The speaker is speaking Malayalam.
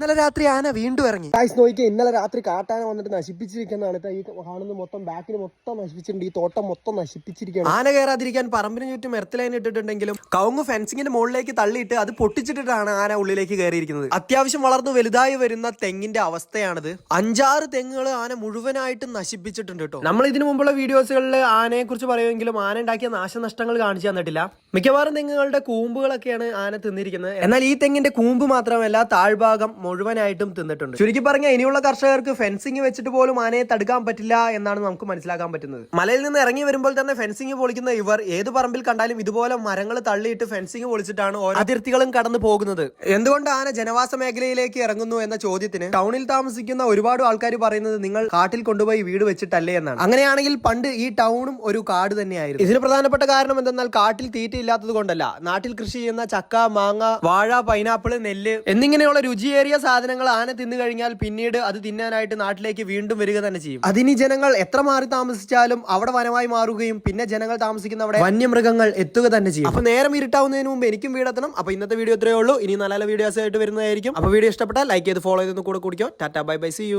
ഇന്നലെ രാത്രി ആന വീണ്ടും ഇറങ്ങി. ഗായ്സ് നോക്കിയാൽ ഇന്നലെ രാത്രി കാട്ടാന വന്നിട്ട് നശിപ്പിച്ചിരിക്കുന്നതാണ്. ഇപ്പൊ ഈ കാണുന്നത് മൊത്തം ബാക്കിൽ മൊത്തം നശിപ്പിച്ചിട്ടുണ്ട്. ഈ തോട്ടം മൊത്തം നശിപ്പിച്ചിരിക്കുകയാണ്. ആന കയറാതിരിക്കാൻ പറമ്പിന് ചുറ്റും എർത്തലൈൻ ഇട്ടിട്ടുണ്ടെങ്കിലും കവുങ്ങ് ഫെൻസിങ്ങിന്റെ മുകളിലേക്ക് തള്ളിയിട്ട് അത് പൊട്ടിച്ചിട്ടിട്ടാണ് ആന ഉള്ളിലേക്ക് കയറിയിരിക്കുന്നത്. അത്യാവശ്യം വളർന്നു വലുതായി വരുന്ന തെങ്ങിന്റെ അവസ്ഥയാണിത്. അഞ്ചാറ് തെങ്ങുകൾ ആന മുഴുവനായിട്ട് നശിപ്പിച്ചിട്ടുണ്ട് കേട്ടോ നമ്മൾ ഇതിനു മുമ്പുള്ള വീഡിയോസുകളിൽ ആനയെ കുറിച്ച് പറയുമെങ്കിലും ആന ഉണ്ടാക്കിയ നാശനഷ്ടങ്ങൾ കാണിച്ചു തന്നിട്ടില്ല. മിക്കവാറും തെങ്ങുകളുടെ കൂമ്പുകളൊക്കെയാണ് ആന തിന്നിരിക്കുന്നത്. എന്നാൽ ഈ തെങ്ങിന്റെ കൂമ്പ് മാത്രമല്ല താഴ്ഭാഗം മുഴുവനായിട്ടും തിന്നിട്ടുണ്ട്. ചുരുക്കി പറഞ്ഞ ഇനിയുള്ള കർഷകർക്ക് ഫെൻസിങ് വെച്ചിട്ട് പോലും ആനയെ തടുക്കാൻ പറ്റില്ല എന്നാണ് നമുക്ക് മനസ്സിലാക്കാൻ പറ്റുന്നത്. മലയിൽ നിന്ന് ഇറങ്ങി വരുമ്പോൾ തന്നെ ഫെൻസിങ് പൊളിക്കുന്ന ഇവർ ഏത് പറമ്പിൽ കണ്ടാലും ഇതുപോലെ മരങ്ങൾ തള്ളിയിട്ട് ഫെൻസിങ് പൊളിച്ചിട്ടാണ് ഓരോ അതിർത്തികളും കടന്നു പോകുന്നത്. എന്തുകൊണ്ട് ആന ജനവാസ മേഖലയിലേക്ക് ഇറങ്ങുന്നു എന്ന ചോദ്യത്തിന് ടൗണിൽ താമസിക്കുന്ന ഒരുപാട് ആൾക്കാർ പറയുന്നത് നിങ്ങൾ കാട്ടിൽ കൊണ്ടുപോയി വീട് വെച്ചിട്ടല്ലേ എന്നാണ്. അങ്ങനെയാണെങ്കിൽ പണ്ട് ഈ ടൗണും ഒരു കാട് തന്നെയായിരുന്നു. ഇതിന് പ്രധാനപ്പെട്ട കാരണം എന്തെന്നാൽ കാട്ടിൽ തീറ്റ ഇല്ലാത്തത് കൊണ്ടല്ല. നാട്ടിൽ കൃഷി ചെയ്യുന്ന ചക്ക മാങ്ങ വാഴ പൈനാപ്പിൾ നെല്ല് എന്നിങ്ങനെയുള്ള രുചിയേറിയ സാധനങ്ങൾ ആന തിന്നു കഴിഞ്ഞാൽ പിന്നീട് അത് തിന്നാനായിട്ട് നാട്ടിലേക്ക് വീണ്ടും വരിക തന്നെ ചെയ്യും. അതിനി ജനങ്ങൾ എത്ര മാറി താമസിച്ചാലും അവിടെ വനമായി മാറുകയും പിന്നെ ജനങ്ങൾ താമസിക്കുന്ന അവിടെ വന്യമൃഗങ്ങൾ എത്തുക തന്നെ ചെയ്യും. അപ്പൊ നേരം ഇരുട്ടാവുന്നതിന് മുമ്പ് എനിക്കും വീടെത്തണം അപ്പൊ ഇന്നത്തെ വീഡിയോ ഇത്രയേ ഉള്ളൂ. ഇനി നല്ല നല്ല വീഡിയോസ് ആയിട്ട് വരുന്നതായിരിക്കും. അപ്പൊ വീഡിയോ ഇഷ്ടപ്പെട്ടാൽ ലൈക്ക് ചെയ്ത് ഫോളോ ചെയ്തൊന്നും കൂടെ കുടിക്കോ. Tata bye bye see you